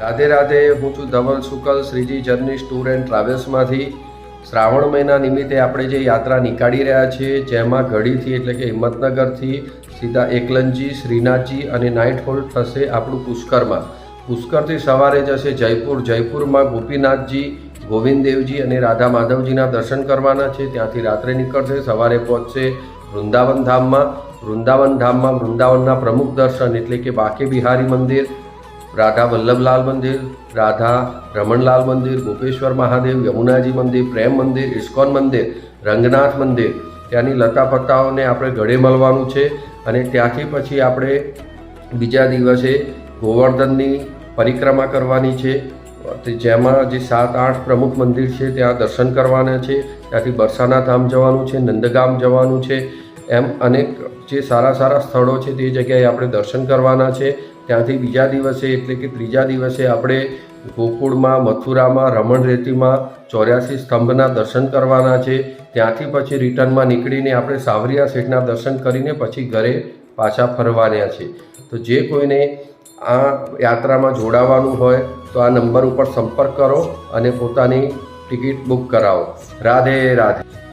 રાધે રાધે હું છું Dhaval Shukla Shreeji journeys tour and ટ્રાવેલ્સમાંથી. Shravan મહિના નિમિત્તે આપણે જે યાત્રા નીકાળી રહ્યા છીએ, જેમાં ઘડીથી એટલે કે હિંમતનગરથી સીધા એકલનજી શ્રીનાથજી અને નાઇટ હોલ્ડ થશે આપણું પુષ્કરમાં. પુષ્કરથી સવારે જશે જયપુર. જયપુરમાં ગોપીનાથજી, ગોવિંદદેવજી અને રાધા માધવજીના દર્શન કરવાના છે. ત્યાંથી રાત્રે નીકળશે, સવારે પહોંચશે વૃંદાવન ધામમાં. વૃંદાવન ધામમાં વૃંદાવનના પ્રમુખ દર્શન એટલે કે બાકે બિહારી મંદિર. રાધા વલ્લભલાલ મંદિર, રાધા રમણલાલ મંદિર, ગોપેશ્વર મહાદેવ, યમુનાજી મંદિર, પ્રેમ મંદિર, ઇસ્કોન મંદિર, રંગનાથ મંદિર. ત્યાંની લતા પત્તાઓને આપણે ગળે મળવાનું છે અને ત્યાંથી પછી આપણે બીજા દિવસે ગોવર્ધનની પરિક્રમા કરવાની છે. જેમાં જે સાત આઠ પ્રમુખ મંદિર છે ત્યાં દર્શન કરવાના છે. ત્યાંથી બરસાના ધામ જવાનું છે, નંદગામ જવાનું છે. એમ અનેક જે સારા સારા સ્થળો છે તે જગ્યાએ આપણે દર્શન કરવાના છે. ત્યાંથી બીજા દિવસે એટલે કે ત્રીજા દિવસે આપણે ગોકુળમાં, મથુરામાં રમણ રેતીમાં ચોર્યાસી સ્તંભના દર્શન કરવાના છે. ત્યાંથી પછી રિટર્નમાં નીકળીને આપણે સાવરિયા શેઠના દર્શન કરીને પછી ઘરે પાછા ફરવાના છે. તો જે કોઈને આ યાત્રામાં જોડાવાનું હોય તો આ નંબર ઉપર સંપર્ક કરો અને પોતાની ટિકિટ બુક કરાવો. રાધે રાધે.